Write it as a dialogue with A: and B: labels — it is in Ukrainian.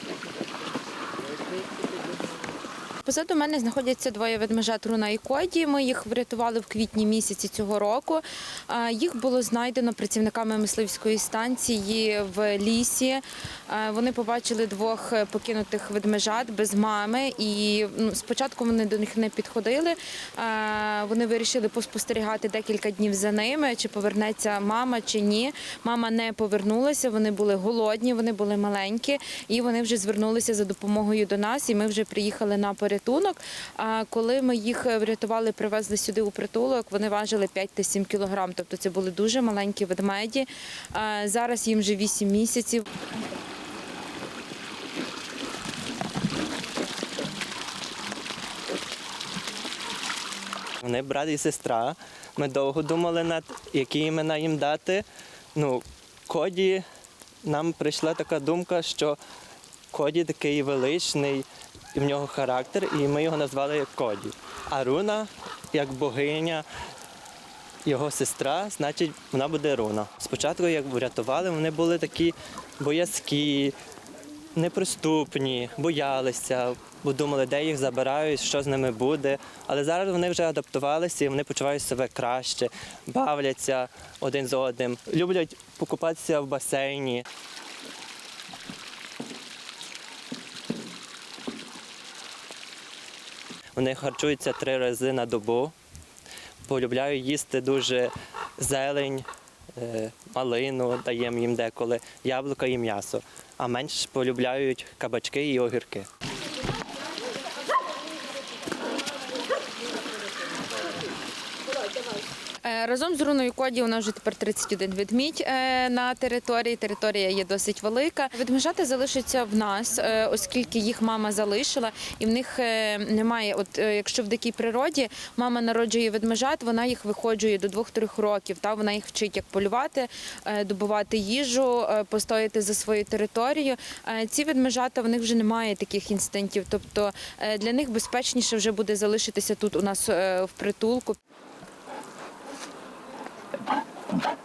A: Thank you. Позаду мене знаходяться двоє ведмежат Руна і Коді. Ми їх врятували в квітні місяці цього року. Їх було знайдено працівниками мисливської станції в лісі. Вони побачили двох покинутих ведмежат без мами, і ну, спочатку вони до них не підходили. Вони вирішили поспостерігати декілька днів за ними, чи повернеться мама чи ні. Мама не повернулася. Вони були голодні, вони були маленькі, і вони вже звернулися за допомогою до нас. І ми вже приїхали на порятунок. А коли ми їх врятували, привезли сюди у притулок, вони важили 5 та 7 кілограм. Тобто це були дуже маленькі ведмеді. Зараз їм вже 8 місяців.
B: Вони брат і сестра. Ми довго думали над які імена їм дати. Ну, Коді нам прийшла така думка, що Коді такий величний, і в нього характер, і ми його назвали Коді. А Руна, як богиня, його сестра, значить, вона буде Руна. Спочатку, як врятували, вони були такі боязкі, неприступні, боялися, бо думали, де їх забирають, що з ними буде. Але зараз вони вже адаптувалися і вони почувають себе краще, бавляться один з одним, люблять покупатися в басейні. Вони харчуються три рази на добу. Полюбляю їсти дуже зелень, е, малину даємо їм деколи, яблука і м'ясо. А менш полюбляють кабачки і огірки.
A: Разом з Руною Коді у нас вже тепер 31 ведмідь е, на території. Територія є досить велика. Ведмежата залишаться в нас, е, оскільки їх мама залишила, і в них е, немає. От е, якщо в дикій природі мама народжує ведмежат, вона їх виходжує до 2-3 років. Та вона їх вчить, як полювати, е, добувати їжу, е, постояти за свою територію. Е, Ці ведмежата в них вже немає таких інстинктів. Тобто е, для них безпечніше вже буде залишитися тут у нас е, в притулку. Danke.